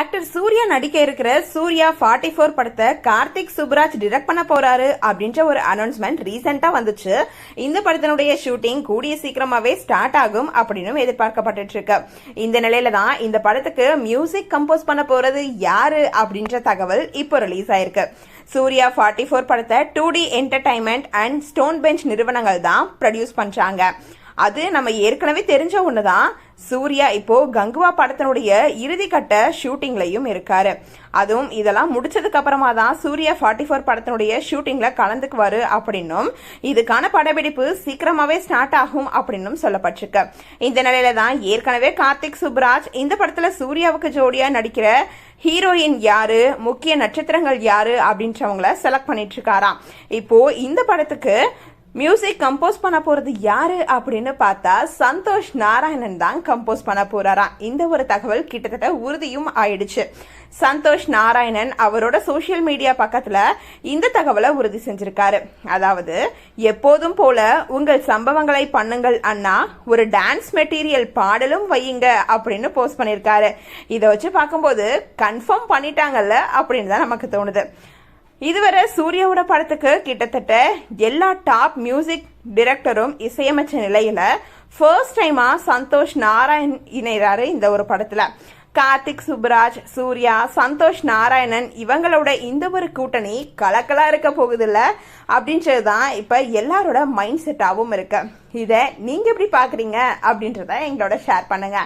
Actor Surya நடிக்க இருக்கிற Surya forty four படத்தை கார்த்திக் சுப்ராஜ் டிரெக்ட் பண்ண போறாரு அப்படின்ற ஒரு அனௌன்ஸ்மெண்ட் ரீசெண்டா வந்துச்சு. இந்த படத்தினுடைய ஷூட்டிங் கூடிய சீக்கிரமாவே ஸ்டார்ட் ஆகும் அப்படின்னு எதிர்பார்க்கப்பட்டு இருக்கு. இந்த நிலையில தான் இந்த படத்துக்கு மியூசிக் கம்போஸ் பண்ண போறது யாரு அப்படின்ற தகவல் இப்போ ரிலீஸ் ஆயிருக்கு. சூர்யா ஃபார்ட்டி ஃபோர் படத்தை two D entertainment and stone bench நிறுவனங்கள் தான் ப்ரொடியூஸ் பண்றாங்க. அது நம்ம ஏற்கனவே தெரிஞ்ச ஒன்று தான் சூர்யா இப்போ கங்குவா படத்தினுடைய இறுதிக்கட்ட ஷூட்டிங்லையும் இருக்காரு. அதுவும் இதெல்லாம் முடிச்சதுக்கு அப்புறமா தான் சூர்யா ஃபார்ட்டி ஃபோர் படத்தினுடைய ஷூட்டிங்ல கலந்துக்குவாரு அப்படின்னும். இதுக்கான படப்பிடிப்பு சீக்கிரமாவே ஸ்டார்ட் ஆகும் அப்படின்னும் சொல்லப்பட்டிருக்கு. இந்த நிலையில தான் ஏற்கனவே கார்த்திக் சுப்ராஜ் இந்த படத்துல சூர்யாவுக்கு ஜோடியா நடிக்கிற ஹீரோயின் யாரு முக்கிய நட்சத்திரங்கள் யாரு அப்படின்றவங்கள செலக்ட் பண்ணிட்டு இருக்காராம். இப்போ இந்த படத்துக்கு மியூசிக் கம்போஸ் பண்ண போறது யாரு அப்படின்னு பார்த்தா சந்தோஷ் நாராயணன் தான் கம்போஸ் பண்ண போறாராம் இந்த ஒரு தகவல் கிட்டத்தட்ட உறுதியும் ஆயிடுச்சு. சந்தோஷ் நாராயணன் அவரோட சோஷியல் மீடியா பக்கத்துல இந்த தகவலை உறுதி செஞ்சிருக்காரு. அதாவது எப்போதும் போல உங்கள் சம்பவங்களை பண்ணுங்கள் அண்ணா ஒரு டான்ஸ் மெட்டீரியல் பாடலும் வையுங்க அப்படின்னு போஸ்ட் பண்ணிருக்காரு. இதை வச்சு பார்க்கும்போது கன்ஃபார்ம் பண்ணிட்டாங்கல்ல அப்படின்னு தான் நமக்கு தோணுது. இதுவரை சூர்யாவோட படத்துக்கு கிட்டத்தட்ட எல்லா டாப் மியூசிக் டிரெக்டரும் இசையமைச்ச நிலையில ஃபர்ஸ்ட் டைமா சந்தோஷ் நாராயண் இணைகிறாரு இந்த ஒரு படத்துல. கார்த்திக் சுப்ராஜ் சூர்யா சந்தோஷ் நாராயணன் இவங்களோட இந்த ஒரு கூட்டணி கலக்கலா இருக்க போகுதில்ல அப்படின்றது தான் இப்ப எல்லாரோட மைண்ட் செட்டாவும் இருக்கு. இதை நீங்க எப்படி பாக்குறீங்க அப்படின்றத எங்களோட ஷேர் பண்ணுங்க.